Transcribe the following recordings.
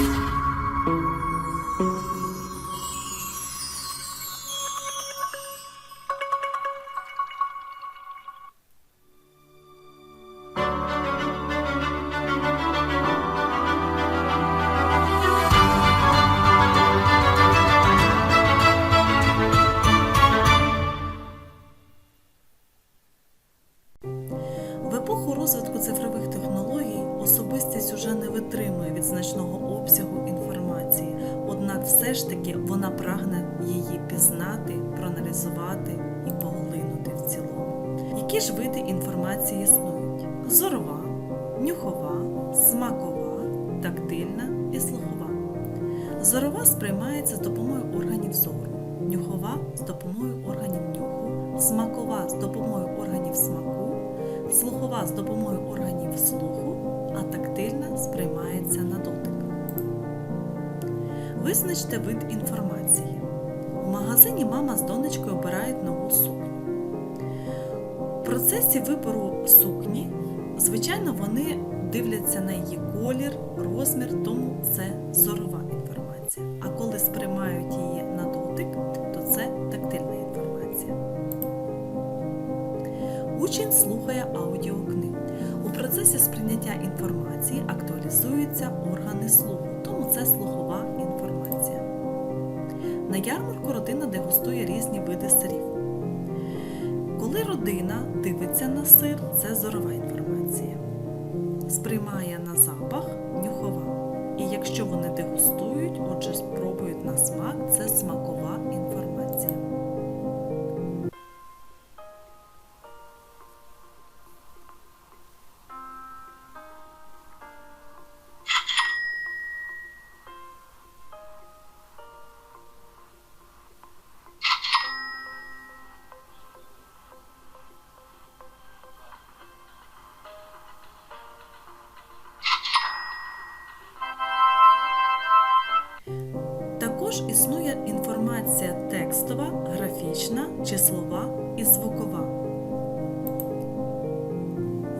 В ж таки вона прагне її пізнати, проаналізувати і поглинути в цілому. Які ж види інформації існують? Зорова, нюхова, смакова, тактильна і слухова. Зорова сприймається з допомогою органів зору, нюхова з допомогою органів нюху, смакова з допомогою органів смаку, слухова з допомогою органів слуху, а тактильна сприймається на дотик. Визначте вид інформації. У магазині мама з донечкою обирають нову сукню. В процесі вибору сукні, звичайно, вони дивляться на її колір, розмір, тому це зорова інформація. А коли сприймають її на дотик, то це тактильна інформація. Учень слухає аудіокниг. У процесі сприйняття інформації актуалізуються органи слуху, тому це слухова інформація. На ярмарку родина дегустує різні види сирів. Коли родина дивиться на сир, це зорова інформація. Сприймає на запах нюхова. І якщо вони дегустують, отже, спробують на смак, це смакова Також існує інформація текстова, графічна, числова і звукова.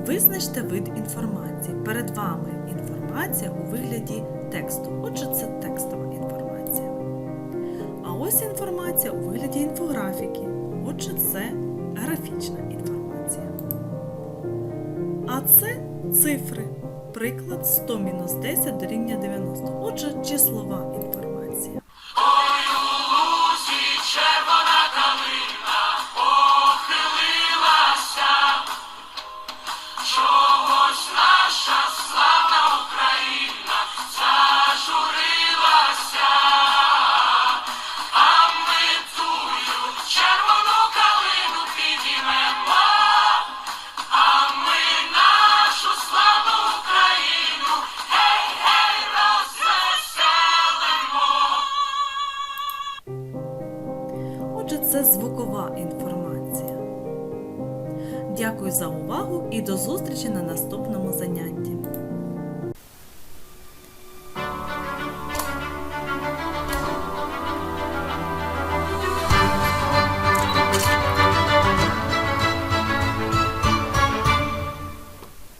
Визначте вид інформації. Перед вами інформація у вигляді тексту. Отже, це текстова інформація. А ось інформація у вигляді інфографіки. Отже, це графічна інформація. А це цифри. Приклад 100 мінус 10 дорівнює 90. Отже, числова інформація. Звукова інформація. Дякую за увагу і до зустрічі на наступному занятті.